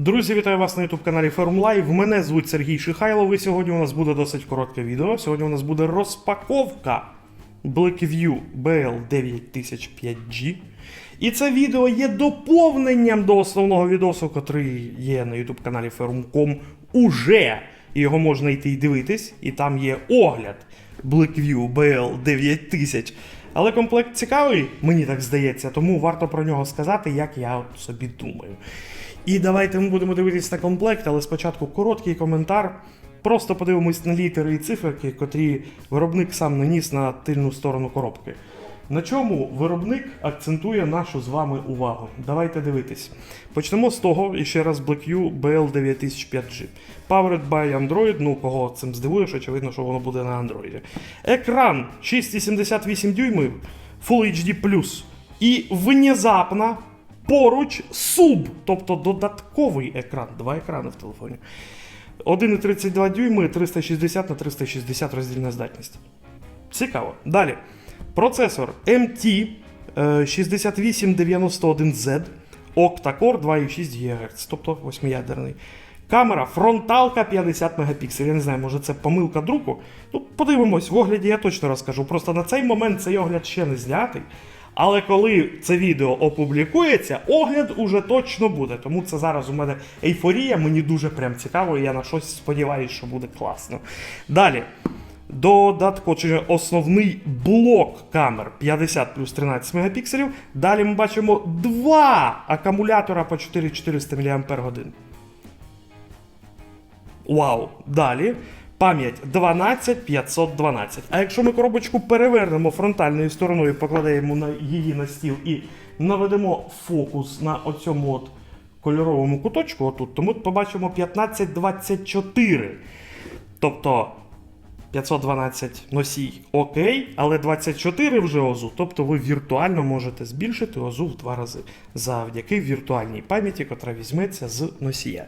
Друзі, вітаю вас на youtube каналі Forum Мене звуть Сергій Шихайлов. І сьогодні у нас буде досить коротке відео. Сьогодні у нас буде розпаковка Blackview BL9005G. І це відео є доповненням до основного відосу, котрий є на youtube каналі Forum.com уже. І його можна йти і дивитись, і там є огляд Blackview BL9000. Але комплект цікавий, мені так здається, тому варто про нього сказати, як я собі думаю. І давайте ми будемо дивитись на комплект, але спочатку короткий коментар. Просто подивимось на літери і циферки, котрі виробник сам наніс на тильну сторону коробки. На чому виробник акцентує нашу з вами увагу? Давайте дивитись. Почнемо з того, і ще раз BlackView BL9005G. Powered by Android, ну кого цим здивуєш, очевидно, що воно буде на Android. Екран 6,78 дюймів, Full HD+. І внезапно поруч суб, тобто додатковий екран. Два екрани в телефоні. 1,32 дюйми, 360 на 360 роздільна здатність. Цікаво. Далі. Процесор MT е, 6891Z, Octa-Core 2,6 ГГц, тобто 8-ядерний. Камера фронталка 50 Мп. Я не знаю, може це помилка друку. Ну, подивимось, в огляді я точно розкажу. Просто на цей момент цей огляд ще не знятий. Але коли це відео опублікується, огляд уже точно буде. Тому це зараз у мене ейфорія, мені дуже прям цікаво, і я на щось сподіваюся, що буде класно. Далі. Додатково, чи основний блок камер 50 плюс 13 мегапікселів. Далі ми бачимо два акумулятора по 4400 мАч. Вау! Далі. Пам'ять 12512. А якщо ми коробочку перевернемо фронтальною стороною, покладаємо на її на стіл і наведемо фокус на оцьому от кольоровому куточку, отут, то ми побачимо 1524. Тобто 512 носій окей, але 24 вже ОЗУ. Тобто ви віртуально можете збільшити ОЗУ в два рази завдяки віртуальній пам'яті, котра візьметься з носія.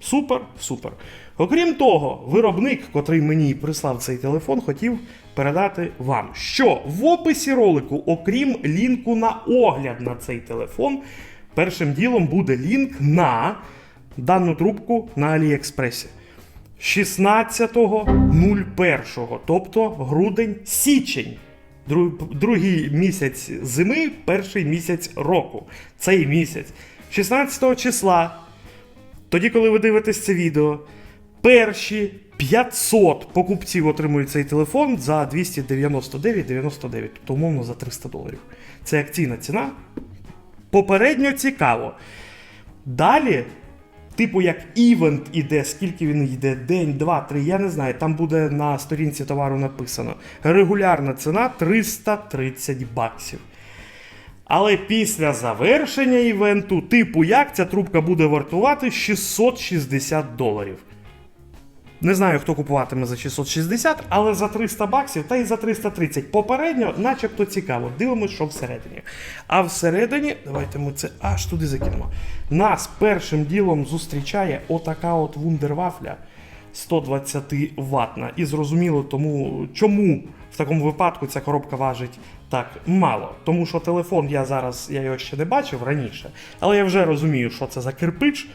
Супер, супер. Окрім того, виробник, котрий мені прислав цей телефон, хотів передати вам, що в описі ролику, окрім лінку на огляд на цей телефон, першим ділом буде лінк на дану трубку на Аліекспресі. 16.01, тобто грудень-січень. Другий місяць зими, перший місяць року. Цей місяць. 16 числа тоді, коли ви дивитесь це відео, перші 500 покупців отримують цей телефон за 299,99, тобто умовно за 300 доларів. Це акційна ціна. Попередньо цікаво. Далі, типу, як івент іде, скільки він йде, день, два, три, я не знаю, там буде на сторінці товару написано. Регулярна ціна 330 баксів. Але після завершення івенту, типу як ця трубка буде вартувати 660 доларів. Не знаю, хто купуватиме за 660, але за 300 баксів та й за 330. Попередньо, начебто цікаво. Дивимось, що всередині. А всередині, давайте ми це аж туди закинемо. Нас першим ділом зустрічає отака от вундервафля 120 ватна. І зрозуміло тому, чому в такому випадку ця коробка важить так мало. Тому що телефон я зараз я його ще не бачив раніше, але я вже розумію, що це за кирпич.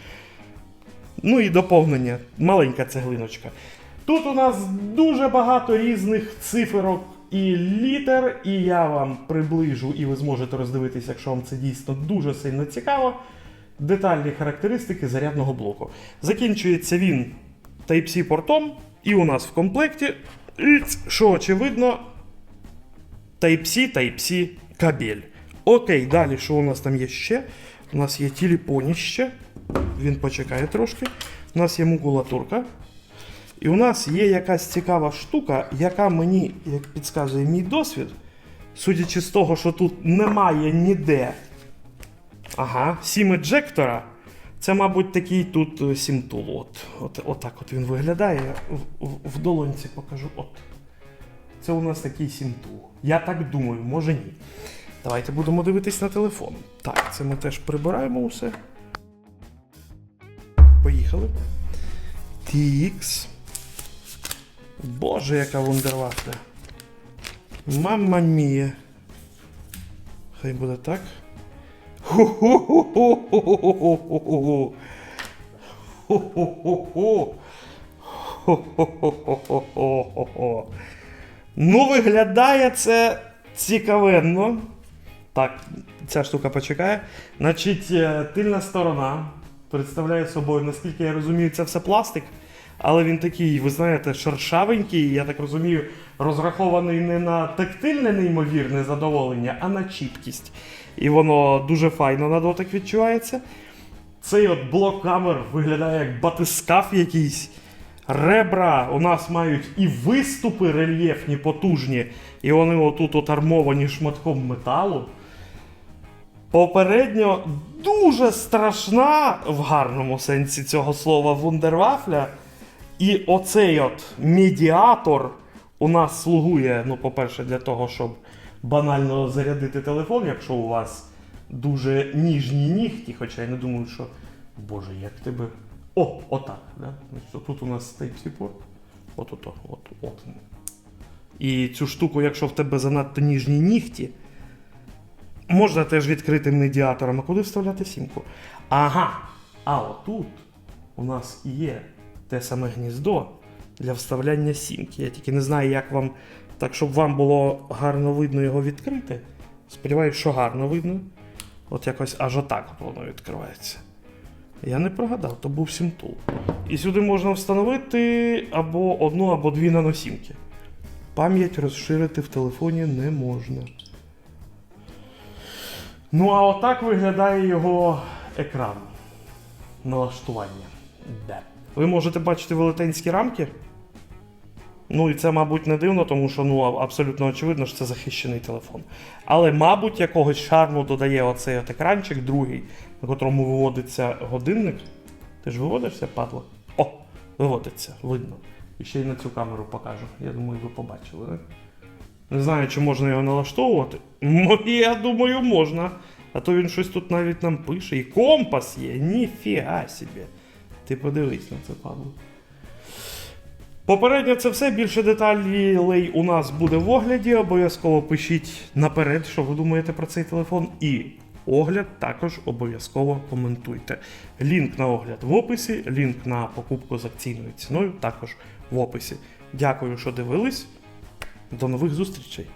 Ну і доповнення, маленька цеглиночка. Тут у нас дуже багато різних циферок і літер, і я вам приближу, і ви зможете роздивитися, якщо вам це дійсно дуже сильно цікаво. Детальні характеристики зарядного блоку. Закінчується він Type-C портом, і у нас в комплекті, що очевидно, Type-C, Type-C кабель. Окей, далі що у нас там є ще? У нас є телефоніще. Він почекає трошки. У нас є макулатурка. І у нас є якась цікава штука, яка мені, як підказує мій досвід, судячи з того, що тут немає ніде. Ага, сім еджектора. Це, мабуть, такий тут е, сімтул. От, от, отак от він виглядає. В, в, в долонці покажу. От. Це у нас такий сімтул. Я так думаю, може ні. Давайте будемо дивитись на телефон. Так, це ми теж прибираємо усе. Поїхали. TX. Боже, яка вундервафля. Мамма мія. Хай буде так. Ху-ху-ху-ху-ху-ху-ху-ху. Хо-хо-хо-хо. Хо-хо-хо-хо-хо-хо. Ну, виглядає це цікавенно. Так, ця штука почекає. Значить, е, тильна сторона представляє собою, наскільки я розумію, це все пластик. Але він такий, ви знаєте, шершавенький, я так розумію, розрахований не на тактильне неймовірне задоволення, а на чіткість. І воно дуже файно на дотик відчувається. Цей от блок камер виглядає як батискаф якийсь. Ребра у нас мають і виступи рельєфні, потужні, і вони отут от армовані шматком металу. Попередньо дуже страшна в гарному сенсі цього слова вундервафля. І оцей от медіатор у нас слугує, ну, по-перше, для того, щоб банально зарядити телефон, якщо у вас дуже ніжні нігті, хоча я не думаю, що. Боже, як тебе. О, отак. Да? Тут у нас Type-C порт. От, от, от, от. І цю штуку, якщо в тебе занадто ніжні нігті, можна теж відкритим медіатором. А куди вставляти сімку? Ага. А отут у нас є те саме гніздо для вставляння сімки. Я тільки не знаю, як вам. Так, щоб вам було гарно видно його відкрити. Сподіваюсь, що гарно видно. От якось аж отак от воно відкривається. Я не прогадав, то був сімтул. І сюди можна встановити або одну, або дві наносімки. Пам'ять розширити в телефоні не можна. Ну, а отак виглядає його екран. Налаштування. Де. Ви можете бачити велетенські рамки. Ну і це, мабуть, не дивно, тому що ну, абсолютно очевидно, що це захищений телефон. Але, мабуть, якогось шарму додає оцей от екранчик, другий, на котрому виводиться годинник. Ти ж виводишся, падла? О, виводиться, видно. І ще й на цю камеру покажу. Я думаю, ви побачили, так? Не знаю, чи можна його налаштовувати. Я думаю, можна. А то він щось тут навіть нам пише. І компас є. Ніфіга собі. Ти подивись на це, падло. Попередньо це все. Більше деталей у нас буде в огляді. Обов'язково пишіть наперед, що ви думаєте про цей телефон. І огляд також обов'язково коментуйте. Лінк на огляд в описі, лінк на покупку з акційною ціною також в описі. Дякую, що дивились. До нових зустрічей!